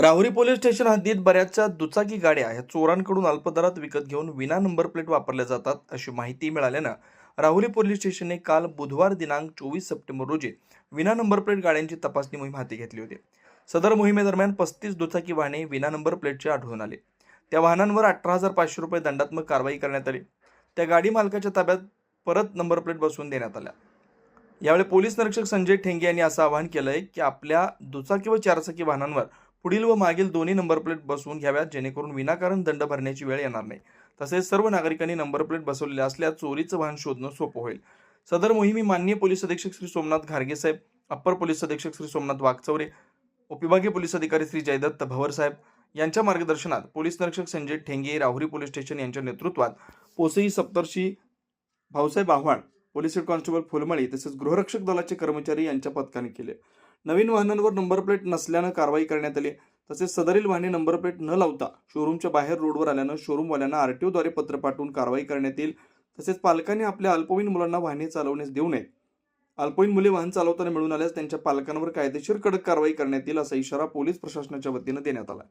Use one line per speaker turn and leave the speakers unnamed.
Rahuri police station हद्दीत बऱ्याचशा दुचाकी गाड्या ह्या चोरांकडून अल्पदरात विकत घेऊन विना नंबर प्लेट वापरल्या जातात अशी माहिती मिळाल्यानं राहुरी पोलीस स्टेशनने काल बुधवार दिनांक चोवीस सप्टेंबर रोजी विना नंबर प्लेट गाड्यांची तपासणी मोहीम हाती घेतली होती. सदर मोहिमेदरम्यान पस्तीस दुचाकी वाहने विना नंबर प्लेटचे आढळून आले. त्या वाहनांवर अठरा हजार पाचशे रुपये दंडात्मक कारवाई करण्यात आली. त्या गाडी मालकाच्या ताब्यात परत नंबर प्लेट बसवून देण्यात आल्या. यावेळी पोलीस निरीक्षक संजय ठेंगे यांनी असं आवाहन केलंय की आपल्या दुचाकी व चारचाकी वाहनांवर पुढील व मागील दोन्ही नंबर प्लेट बसवून घ्याव्यात जेणेकरून विनाकारण दंड भरण्याची वेळ येणार नाही. तसेच सर्व नागरिकांनी नंबर प्लेट बसवलेल्या असल्यास चोरीचं वाहन शोधणं सोपं होईल. सदर मोहिमी माननीय पोलीस अधीक्षक श्री सोमनाथ घारगे साहेब अप्पर पोलीस अधीक्षक श्री सोमनाथ वागचौरे उपविभागीय पोलीस अधिकारी श्री जयदत्त भवर साहेब यांच्या मार्गदर्शनात पोलीस निरीक्षक संजय ठेंगे राहुरी पोलीस स्टेशन यांच्या नेतृत्वात पोसई Saptarshi Bhausaheb Awhad police head constable Phulmali तसेच गृहरक्षक दलाचे कर्मचारी यांच्या पथकाने केले. नवीन वाहनांवर नंबर प्लेट नसल्यानं कारवाई करण्यात आली. तसेच सदरील वाहने नंबर प्लेट न लावता शोरूमच्या बाहेर रोडवर आल्यानं शोरूमवाल्यांना आरटीओद्वारे पत्र पाठवून कारवाई करण्यात येईल. तसेच पालकांनी आपल्या अल्पवयीन मुलांना वाहने चालवण्यास देऊ नये. अल्पवयीन मुले वाहन चालवताना मिळून आल्यास त्यांच्या पालकांवर कायदेशीर कडक कारवाई करण्यात येईल असा इशारा पोलीस प्रशासनाच्या वतीनं देण्यात आला.